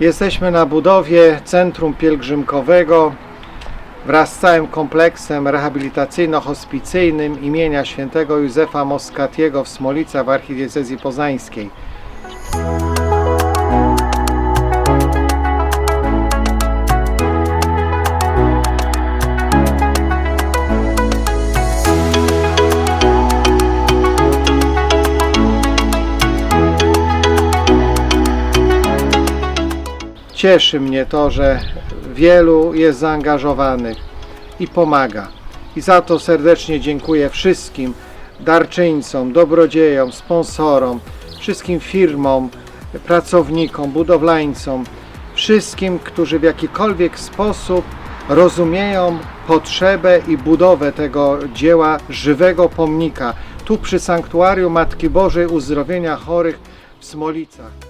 Jesteśmy na budowie Centrum Pielgrzymkowego wraz z całym kompleksem rehabilitacyjno-hospicyjnym imienia świętego Józefa Moskatiego w Smolicach w archidiecezji poznańskiej. Cieszy mnie to, że wielu jest zaangażowanych i pomaga. I za to serdecznie dziękuję wszystkim darczyńcom, dobrodziejom, sponsorom, wszystkim firmom, pracownikom, budowlańcom, wszystkim, którzy w jakikolwiek sposób rozumieją potrzebę i budowę tego dzieła żywego pomnika tu przy Sanktuarium Matki Bożej Uzdrowienia Chorych w Smolicach.